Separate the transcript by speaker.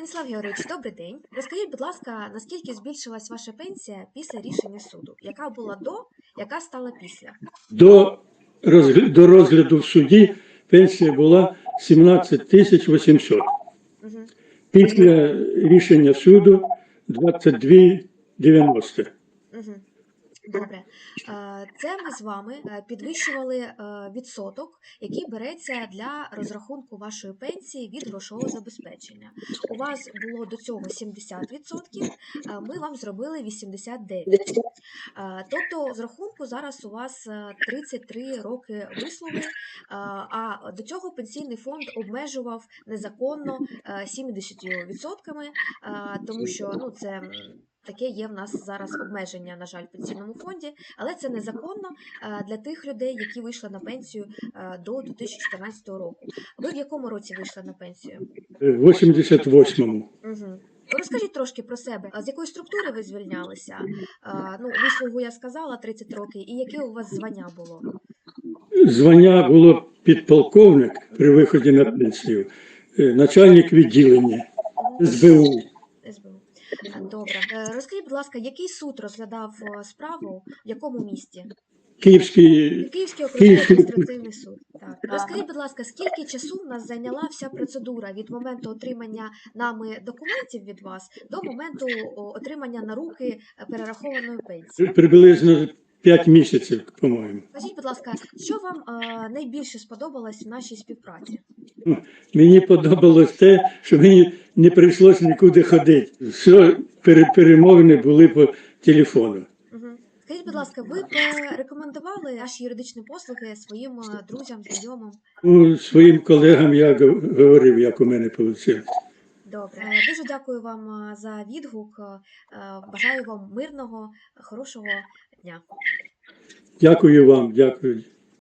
Speaker 1: Станіслав Георгійович, добрий день. Розкажіть, будь ласка, наскільки збільшилась ваша пенсія після рішення суду? Яка була до, яка стала після?
Speaker 2: До, розгля- до розгляду в суді пенсія була 17 тисяч 800.
Speaker 1: Угу.
Speaker 2: Після рішення суду 22,90.
Speaker 1: Угу. Добре. Е, Це ми з вами е, підвищували е, відсоток, який береться для розрахунку вашої пенсії від грошового забезпечення. У вас було до цього 70%, е, ми вам зробили 89%. Е, Тобто з рахунку зараз у вас е, 33 роки вислуги, а до цього пенсійний фонд обмежував незаконно е, 70%, е, тому що ну, це таке є в нас зараз обмеження, на жаль, в пенсійному фонді, але це незаконно е, для тих людей, які вийшли на пенсію е, до 2014 року. Ви в якому році вийшли на пенсію?
Speaker 2: В 88-му.
Speaker 1: Угу. Розкажіть трошки про себе. З якої структури ви звільнялися? Ну, вислугу я сказала 30 років, і яке у вас звання було?
Speaker 2: Звання було підполковник при виході на пенсію, е, начальник відділення СБУ.
Speaker 1: Добре. Е, Розкажіть, будь ласка, який суд розглядав е, справу, в якому місті?
Speaker 2: Київський
Speaker 1: Київський окружний
Speaker 2: Київський
Speaker 1: адміністративний суд. Так. Розкажіть, будь ласка, скільки часу в нас зайняла вся процедура від моменту отримання нами документів від вас до моменту отримання на руки е, перерахованої пенсії?
Speaker 2: приблизно 5 місяців, по-моєму.
Speaker 1: Скажіть, будь ласка, що вам е, найбільше сподобалось в нашій співпраці?
Speaker 2: Мені подобалось те, що мені не прийшлося нікуди ходити. Все перемовини були по телефону.
Speaker 1: Скажіть, будь ласка, ви б е, рекомендували наші юридичні послуги своїм е, друзям, знайомим?
Speaker 2: Ну, своїм колегам я говорив, як у мене вийшло.
Speaker 1: Добре, Е, дуже дякую вам е, за відгук. Бажаю вам мирного, хорошого дня.
Speaker 2: Дякую вам, дякую.